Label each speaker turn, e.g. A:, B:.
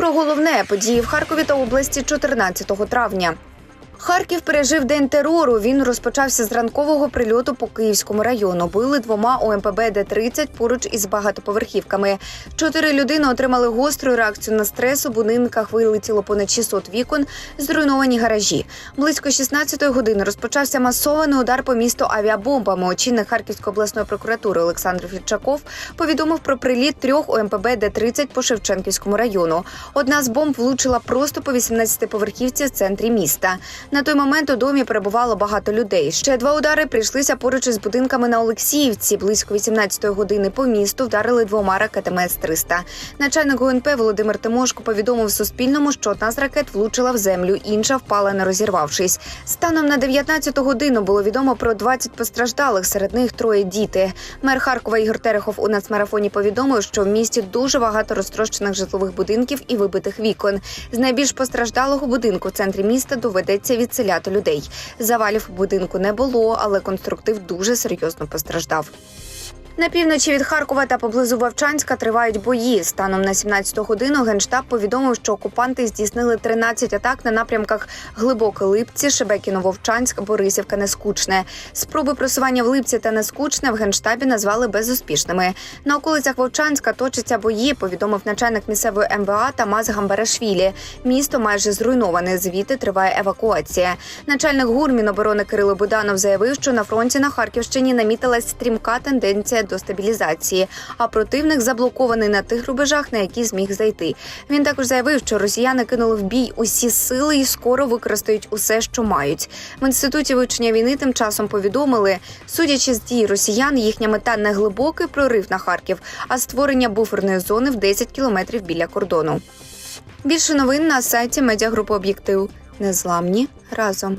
A: Про головне події в Харкові та області 14 травня. Харків пережив день терору. Він розпочався з ранкового прильоту по Київському району. Били двома ОМПБ Д-30 поруч із багатоповерхівками. Чотири людини отримали гостру реакцію на стрес. У будинках вилетіло понад 600 вікон, зруйновані гаражі. Близько 16-ї години розпочався масований удар по місту авіабомбами. Очільник Харківської обласної прокуратури Олександр Фільчаков повідомив про приліт трьох ОМПБ Д-30 по Шевченківському району. Одна з бомб влучила просто по 18-поверхівці в центрі міста. На той момент у домі перебувало багато людей. Ще два удари прийшлися поруч із будинками на Олексіївці. Близько 18-ї години по місту вдарили двома ракетами С-300. Начальник ГУНП Володимир Тимошко повідомив Суспільному, що одна з ракет влучила в землю, інша впала, не розірвавшись. Станом на 19-ту годину було відомо про 20 постраждалих, серед них троє діти. Мер Харкова Ігор Терехов у нацмарафоні повідомив, що в місті дуже багато розтрощених житлових будинків і вибитих вікон. З найбільш постраждалого будинку в центрі міста доведеться відселяти людей. Завалів у будинку не було, але конструктив дуже серйозно постраждав. На півночі від Харкова та поблизу Вовчанська тривають бої. Станом на 17-ту годину генштаб повідомив, що окупанти здійснили 13 атак на напрямках Глибоке Липці, Шебекіно-Вовчанськ, Борисівка, Нескучне. Спроби просування в Липці та Нескучне в генштабі назвали безуспішними. На околицях Вовчанська точаться бої. Повідомив начальник місцевої МВА Тамас Гамбарашвілі. Місто майже зруйноване. Звідти триває евакуація. Начальник ГУР Міноборони Кирило Буданов заявив, що на фронті на Харківщині намітилась стрімка тенденція до стабілізації, а противник заблокований на тих рубежах, на які зміг зайти. Він також заявив, що росіяни кинули в бій усі сили і скоро використають усе, що мають. В інституті вивчення війни тим часом повідомили, судячи з дій росіян, їхня мета не глибокий прорив на Харків, а створення буферної зони в 10 кілометрів біля кордону. Більше новин на сайті медіагрупи Об'єктив. Незламні разом.